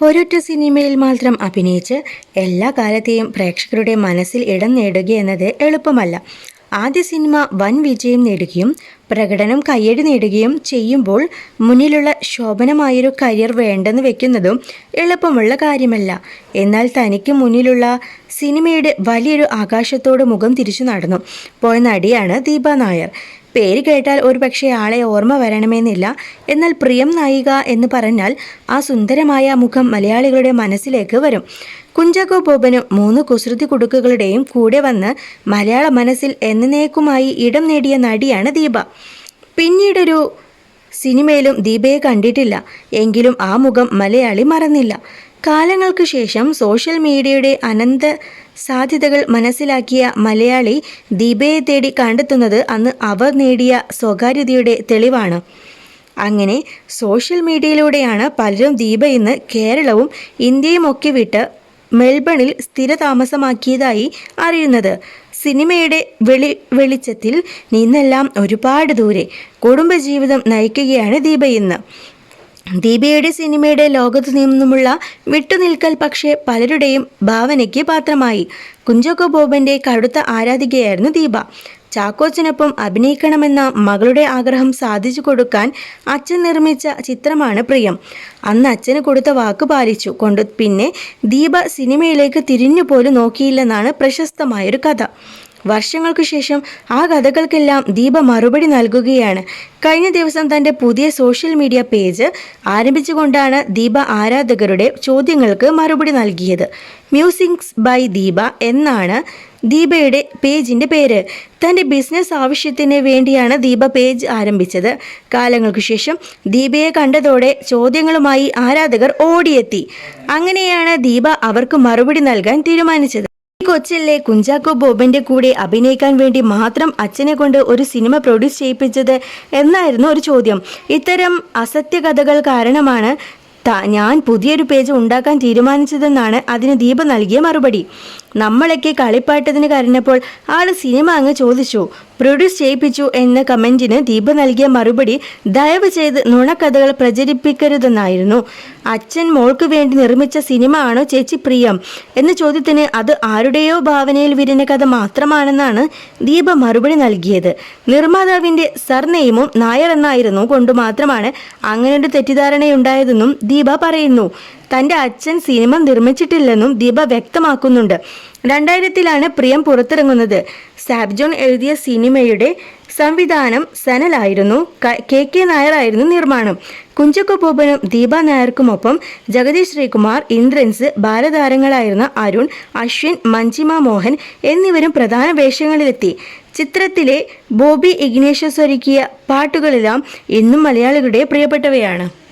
ഒരൊറ്റ സിനിമയിൽ മാത്രം അഭിനയിച്ച് എല്ലാ കാലത്തെയും പ്രേക്ഷകരുടെ മനസ്സിൽ ഇടം നേടുക എന്നത് എളുപ്പമല്ല. ആദ്യ സിനിമ വൻ വിജയം നേടുകയും പ്രകടനം കയ്യടി നേടുകയും ചെയ്യുമ്പോൾ മുന്നിലുള്ള ശോഭനമായൊരു കരിയർ വേണ്ടെന്ന് വെക്കുന്നതും എളുപ്പമുള്ള കാര്യമല്ല. എന്നാൽ തനിക്ക് മുന്നിലുള്ള സിനിമയുടെ വലിയൊരു ആകാശത്തോട് മുഖം തിരിച്ചു നടന്നു. പോയ നടിയാണ് ദീപ നായർ. പേര് കേട്ടാൽ ഒരു പക്ഷേ ആളെ ഓർമ്മ വരണമെന്നില്ല. എന്നാൽ പ്രിയം നായിക എന്ന് പറഞ്ഞാൽ ആ സുന്ദരമായ മുഖം മലയാളികളുടെ മനസ്സിലേക്ക് വരും. കുഞ്ചാക്കോ ബോബനും മൂന്ന് കുസൃതി കുടുക്കുകളുടെയും കൂടെ വന്ന് മലയാള മനസ്സിൽ എന്നേക്കുമായി ഇടം നേടിയ നടിയാണ് ദീപ. പിന്നീടൊരു സിനിമയിലും ദീപയെ കണ്ടിട്ടില്ല. എങ്കിലും ആ മുഖം മലയാളി മറന്നില്ല. കാലങ്ങൾക്ക് ശേഷം സോഷ്യൽ മീഡിയയുടെ അനന്ത സാധ്യതകൾ മനസ്സിലാക്കിയ മലയാളി ദീപയെ തേടി കണ്ടെത്തുന്നത് അന്ന് അവർ നേടിയ സ്വകാര്യതയുടെ തെളിവാണ്. അങ്ങനെ സോഷ്യൽ മീഡിയയിലൂടെയാണ് പലരും ദീപ ഇന്ന് കേരളവും ഇന്ത്യയും ഒക്കെ വിട്ട് മെൽബണിൽ സ്ഥിരതാമസമാക്കിയതായി അറിയുന്നത്. സിനിമയുടെ വെളി വെളിച്ചത്തിൽ നിന്നെല്ലാം ഒരുപാട് ദൂരെ കുടുംബജീവിതം നയിക്കുകയാണ് ദീപ ഇന്ന്. ദീപയുടെ സിനിമയുടെ ലോകത്തു നിന്നുമുള്ള വിട്ടുനിൽക്കൽ പക്ഷേ പലരുടെയും ഭാവനയ്ക്ക് പാത്രമായി. കുഞ്ചാക്കോ ബോബന്റെ കടുത്ത ആരാധികയായിരുന്നു ദീപ. ചാക്കോച്ചിനൊപ്പം അഭിനയിക്കണമെന്ന മകളുടെ ആഗ്രഹം സാധിച്ചു കൊടുക്കാൻ അച്ഛൻ നിർമ്മിച്ച ചിത്രമാണ് പ്രിയം. അന്ന് അച്ഛന് കൊടുത്ത വാക്ക് പാലിച്ചു. കൊണ്ട് പിന്നെ ദീപ സിനിമയിലേക്ക് തിരിഞ്ഞു പോലും നോക്കിയില്ലെന്നാണ് പ്രശസ്തമായൊരു കഥ. വർഷങ്ങൾക്കു ശേഷം ആ കഥകൾക്കെല്ലാം ദീപ മറുപടി നൽകുകയാണ്. കഴിഞ്ഞ ദിവസം തന്റെ പുതിയ സോഷ്യൽ മീഡിയ പേജ് ആരംഭിച്ചുകൊണ്ടാണ് ദീപ ആരാധകരുടെ ചോദ്യങ്ങൾക്ക് മറുപടി നൽകിയത്. മ്യൂസിക്സ് ബൈ ദീപ എന്നാണ് ദീപയുടെ പേജിന്റെ പേര്. തന്റെ ബിസിനസ് ആവശ്യത്തിന് വേണ്ടിയാണ് ദീപ പേജ് ആരംഭിച്ചത്. കാലങ്ങൾക്ക് ശേഷം ദീപയെ കണ്ടതോടെ ചോദ്യങ്ങളുമായി ആരാധകർ ഓടിയെത്തി. അങ്ങനെയാണ് ദീപ അവർക്ക് മറുപടി നൽകാൻ തീരുമാനിച്ചത്. ഈ കൊച്ചിലെ കുഞ്ചാക്കോ ബോബന്റെ കൂടെ അഭിനയിക്കാൻ വേണ്ടി മാത്രം അച്ഛനെ കൊണ്ട് ഒരു സിനിമ പ്രൊഡ്യൂസ് ചെയ്യിപ്പിച്ചത് എന്നായിരുന്നു ഒരു ചോദ്യം. ഇത്തരം അസത്യ കഥകൾ കാരണമാണ് ഞാൻ പുതിയൊരു പേജ് ഉണ്ടാക്കാൻ തീരുമാനിച്ചതെന്നാണ് അതിന് ദീപ നൽകിയ മറുപടി. നമ്മളൊക്കെ കളിപ്പാട്ടത്തിന് കരഞ്ഞപ്പോൾ ആൾ സിനിമ അങ്ങ് ചോദിച്ചു. പ്രൊഡ്യൂസ് ചെയ്യിപ്പിച്ചു എന്ന കമന്റിന് ദീപ നൽകിയ മറുപടി ദയവ് ചെയ്ത് നുണക്കഥകൾ പ്രചരിപ്പിക്കരുതെന്നായിരുന്നു. അച്ഛൻ മോൾക്ക് വേണ്ടി നിർമ്മിച്ച സിനിമ ആണോ ചേച്ചി പ്രിയം? എന്ന ചോദ്യത്തിന് അത് ആരുടെയോ ഭാവനയിൽ വിരിഞ്ഞ കഥ മാത്രമാണെന്നാണ് ദീപ മറുപടി നൽകിയത്. നിർമ്മാതാവിന്റെ സർനെയിമും നായർ എന്നായിരുന്നു കൊണ്ട് മാത്രമാണ് അങ്ങനെയൊരു തെറ്റിദ്ധാരണയുണ്ടായതെന്നും ദീപ പറയുന്നു. തന്റെ അച്ഛൻ സിനിമ നിർമ്മിച്ചിട്ടില്ലെന്നും ദീപ വ്യക്തമാക്കുന്നുണ്ട്. രണ്ടായിരത്തിലാണ് പ്രിയം പുറത്തിറങ്ങുന്നത്. സാബ്ജോൺ എഴുതിയ സിനിമയുടെ സംവിധാനം സനലായിരുന്നു. കെ കെ നായറായിരുന്നു നിർമ്മാണം. കുഞ്ചക്കു ബോബനും ദീപ നായർക്കുമൊപ്പം ജഗദീഷ് ശ്രീകുമാർ ഇന്ദ്രൻസ് ബാലതാരങ്ങളായിരുന്ന അരുൺ അശ്വിൻ മഞ്ജിമ മോഹൻ എന്നിവരും പ്രധാന വേഷങ്ങളിലെത്തി. ചിത്രത്തിലെ ബോബി ഇഗ്നേഷ്യസ് ഒരുക്കിയ പാട്ടുകളെല്ലാം ഇന്നും മലയാളികളുടെ പ്രിയപ്പെട്ടവയാണ്.